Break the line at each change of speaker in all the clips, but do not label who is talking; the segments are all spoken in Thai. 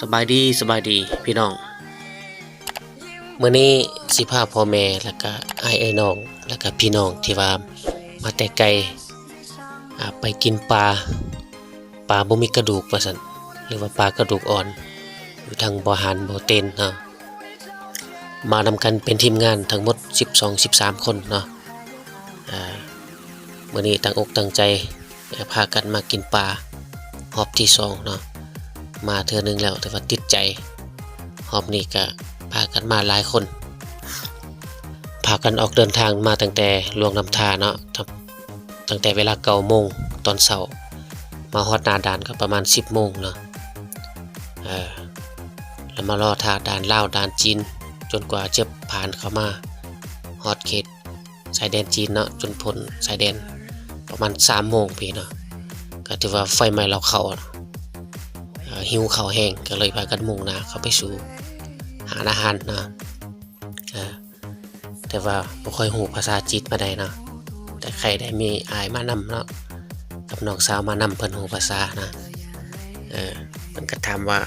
สบายดีสบายดีพี่น้องเมื้อนี้สิพาพ่อแม่แล้วก็ไอ้ายเอ้น้องแล้วก็พี่น้องที่ว่ามาแต่ไกลไปกินปลาปลาบ่มีกระดูกว่าซั่นหรือว่าปลากระดูกอ่อน อยู่ทางบ่อหารบ่อเต็นเนาะมานำกันเป็นทีมงานทั้งหมด 12 13 คนเนาะอ่ามื้อนี้ตั้งอกตั้งใจพากันมากินปลารอบที่สองเนาะ มาเทือนึงแล้วแต่ว่าติดใจหอบนี้ก็พากันมาหลายคนพากันออกเดินทางมาตั้งแต่ลวงน้ำทาเนาะตั้งแต่เวลาเก้าโมงตอนเช้ามาฮอดนาดานก็ประมาณ 10โมงเนาะเออแล้วมารอทาด่านลาวด่านจีน จนกว่าจะผ่านเข้ามาฮอดเขตชายแดนจีนเนาะจนพ้นชายแดนประมาณ3โมงพี่เนาะก็ถือว่าไฟไหม้เราเขาเนา หิวข้าวแห้งก็เลยพากันมุ่งหน้าเข้าไปสู่หาอาหารนะแต่ว่าบ่ค่อยหูภาษาจีนมาได้นะแต่ใครได้มีอายมานำเนาะกับน้องสาวมานำเพิ่นหูภาษานะเออเพิ่นก็ถามว่า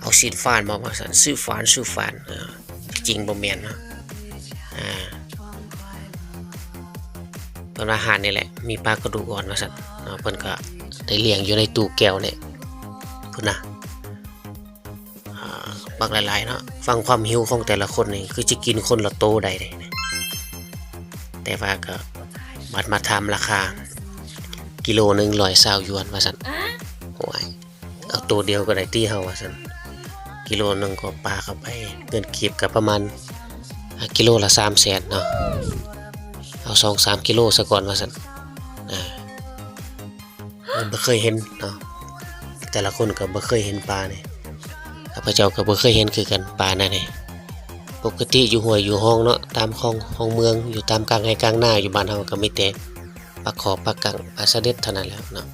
เอาซีนฟานบ่ว่าซั่นซื้อฟานซื้อฟานจริงบ่แม่นเนาะอ่าเพิ่นอาหารนี่แหละมีปลากระดูกอ่อนว่าซั่นเนาะเพิ่นก็ได้เลี้ยงอยู่ในตู้แก้วเนี่ย พุ่นนะอ่าบักหลายๆเนาะฟังความหิวของแต่ละคนนี่คือจะกินคนละโตใดเลยนะแต่ว่าก็บัดมาทำราคา กิโลหนึ่งร้อยเศร้าหยวนว่าสันโอ้ยเอาตัวเดียวก็ได้ตีเฮาว่าสันกิโลหนึ่งก็ปลาเข้าไปเงินกีบกับประมาณอ่ากิโลละสามแสนเนาะเอาสองสามกิโลซะก่อนว่าสันอ่ามันไม่เคยเห็นเนาะ แต่ละคนก็บ่เคยเห็นปลาเนี่ยข้าพเจ้าก็บ่เคยเห็นคือกันปลานั่นนี่ปกติอยู่ห้วยอยู่ห้องเนาะตามคลองห้องเมืองอยู่ตามกลางไร่กลางหน้าอยู่บ้านเฮาก็มีแต่ปลาขอบปลากังปลาสะเด็ดเท่านั้นแล้วเนาะ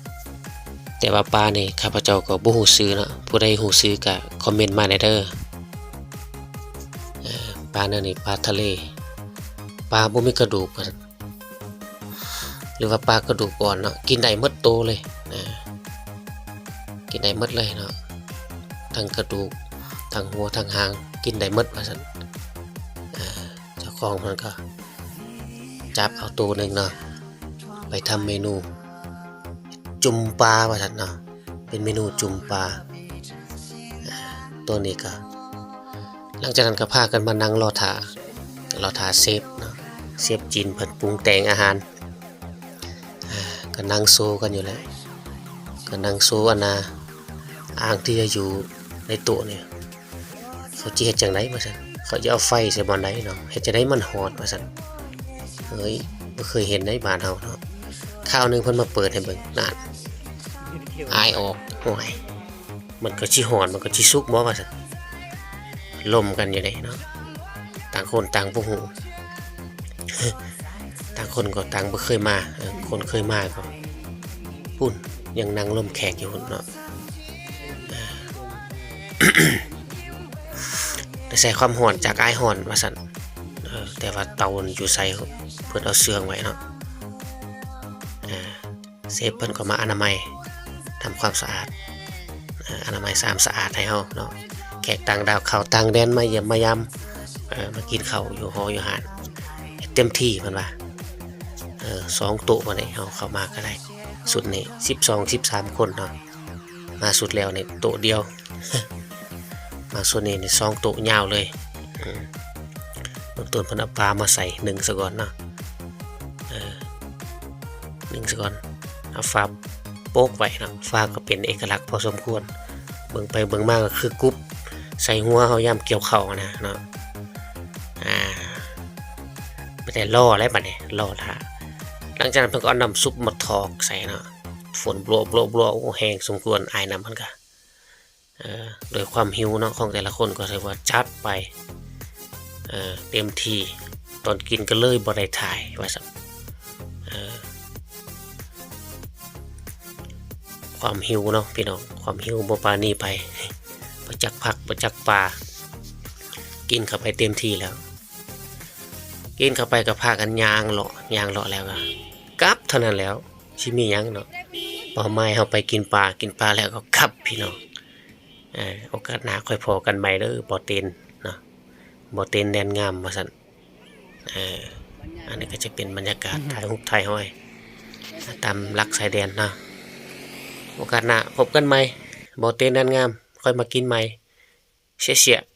แต่ว่าปลานี่ข้าพเจ้าก็บ่ฮู้ชื่อเนาะผู้ใดฮู้ชื่อก็คอมเมนต์มาได้เด้อปลานั่นนี่ปลาทะเลปลาบ่มีกระดูกหรือว่าปลากระดูกอ่อนเนาะกินได้หมดโตเลย กินได้หมดเลยเนาะทั้งกระดูกทั้งหัวทั้งหางกินได้หมดว่าซั่นเจ้าของมันก็ จับเอาตัวหนึ่งเนาะไปทำเมนู จุ่มปลาว่าซั่นเนาะเป็นเมนูจุ่มปลาตัวนี้ก็ หลังจากนั้นก็พากันมานั่งรอถารอถาเซฟเนาะเซฟจีนเพิ่นปรุงแต่งอาหารก็นั่งโซกันอยู่แล้วก็นั่งโซอันนา อ่างที่จะอยู่ในต๊ะเนี่ยเขาจะเฮ็ดจังไดมาซั่นเขาจะเอาไฟใส่บอนไหนเนาะเฮ็ดจังไดมันฮอดมาซั่นเฮ้ยบ่เคยเห็นในบ้านเฮาเนาะข้าวหนึงเพิ่นมาเปิดให้เบิ่งนั่นอายออกโอ้ยมันก็สิฮอดมันก็สิสุกบ่ว่าซั่นลมกันอยู่เด้เนาะต่างคนต่างบ่ฮู้ต่างคนก็ต่างบ่เคยมาคนเคยมาก็พุ่นยังนั่งลมแขกอยู่เนาะ แต่ใส่ความห่อนจากไอห่อนว่าสันเออแต่ว่าเตามันอยู่ใส่เพื่อนเอาเสื่องไว้เนาะเซฟเพิ่นก็มาอนามัยทำความสะอาดอาอนามัยสาดสะอาดให้เฮาเนาะแขกต่างดาวเข้าต่างแดนมาเยี่ยมมายามเออมากินเข้าอยู่หออยู่หานเต็มที่มันว่าสองโต๊ะมาได้เฮาเข้ามาก็ได้ สุดนี่สิบสองสิบสามคนเนาะมาสุดแล้วเนี่ยโต๊ะเดียว มาส่วนนี้นี่สองโตยาวเลยเบื้องต้นเพนเอาปลามาใส่หนึ่งซะก่อนเนาะเออหนึ่งซะก่อนเอาฟ้าโป๊กไว้นะฟ้าก็เป็นเอกลักษณ์พอสมควร เบิ่งไปเบิ่งมากก็คือกรุ๊ปใส่หัวเขาย่ำเกี่ยวเข่านะเนาะอ่าไม่ได้ล่ออะไรบัดเนี่ยล่อท่าหลังจากนั้นเพิ่นก็นำซุปมาทอกใส่เนาะฝนบลัวบลัวบลัวโอ้แห้งสมควรอายน้ำมันก็ โดยความหิวเนาะของแต่ละคนก็เลยว่าจัดไปเอ่อเต็มที่ตอนกินก็เลยบ่ได้ถ่ายว่าสัเอ่อความหิวเนาะพี่น้องความหิวบ่ปรานีไปประจักผักประจักปลากินเข้าไปเต็มที่แล้ว กินเข้าไปกับพากันยางเลาะยางเลาะแล้วก็กลับเท่านั้นแล้วชิมีหยังเนาะพอไม่เอาไปกินปลากินปลาแล้วก็กลับพี่น้องเอ่อ โอกาสหน้าค่อยพอกันใหม่เด้อบ่เต็นเนาะบ่เต็นแดนงามว่าซั่นเอออันนี้ก็จะเป็นบรรยากาศถ่ายรูปถ่ายห้อยตามหลักสายแดนเนาะโอกาสหน้าพบกันใหม่บ่เต็นแดนงามค่อยมากินใหม่เสียๆ